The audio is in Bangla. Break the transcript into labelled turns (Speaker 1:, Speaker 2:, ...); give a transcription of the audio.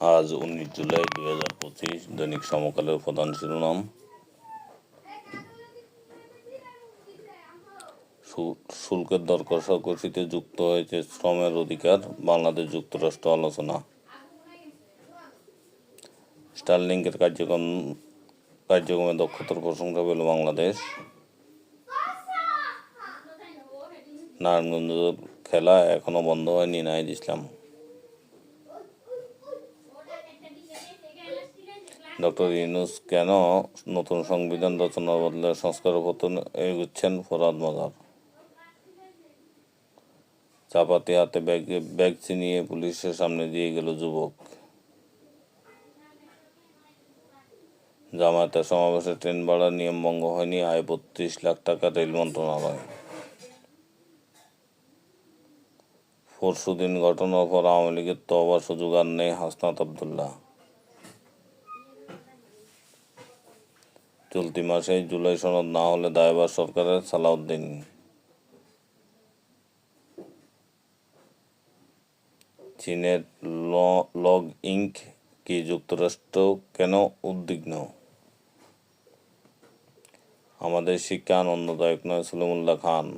Speaker 1: আজ উনিশ জুলাই দুই হাজার পঁচিশ দৈনিক সমকালের প্রধান শিরোনাম। শুল্কের দর কষাকষিতে যুক্ত হয়েছে শ্রমের অধিকার, বাংলাদেশ যুক্তরাষ্ট্র আলোচনা। স্টারলিংকের কার্যক্রম, কার্যক্রমে দক্ষতার প্রশংসা পেল বাংলাদেশ। নারায়ণগঞ্জ খেলা এখনও বন্ধ হয়নি নাহিদ ইসলাম। ডক্টর ইউনুস কেন নতুন সংবিধান রচনার বদলে সংস্কারের পতন এগুচ্ছেন ফরাদ মজার? চাপাতি হাতে ব্যাগ ব্যাগ ছিনিয়ে পুলিশের সামনে দিয়ে গেল যুবক। জামায়াতের সমাবেশে ট্রেন ভাড়ার নিয়ম ভঙ্গ হয়নি আয় বত্রিশ লাখ টাকা রেল মন্ত্রণালয়। পরশুদিন ঘটনার পর আওয়ামী লীগের তো আবার সুযোগ আর নেই হাসনাত আবদুল্লাহ। চলতি মাসে জুলাই সনদ না হলে দায়বার সরকারের সালাউদ্দিন। চীনের লগ ইঙ্ক কি যুক্তরাষ্ট্র কেন উদ্বিগ্ন? আমাদের শিক্ষা আনন্দদায়ক নয়, সলিমুল্লাহ খান।